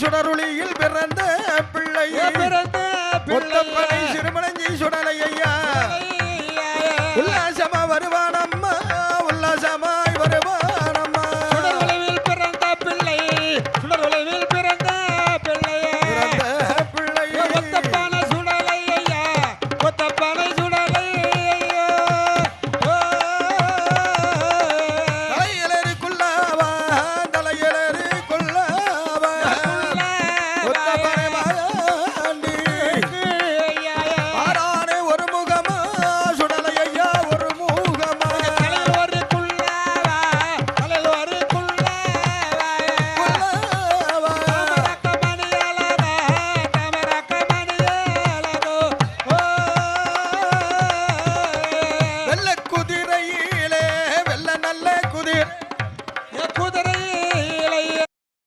சுடருளியில் பிறந்த பிள்ளை. பிறந்த சிறுமணஞ்சி சுடலைய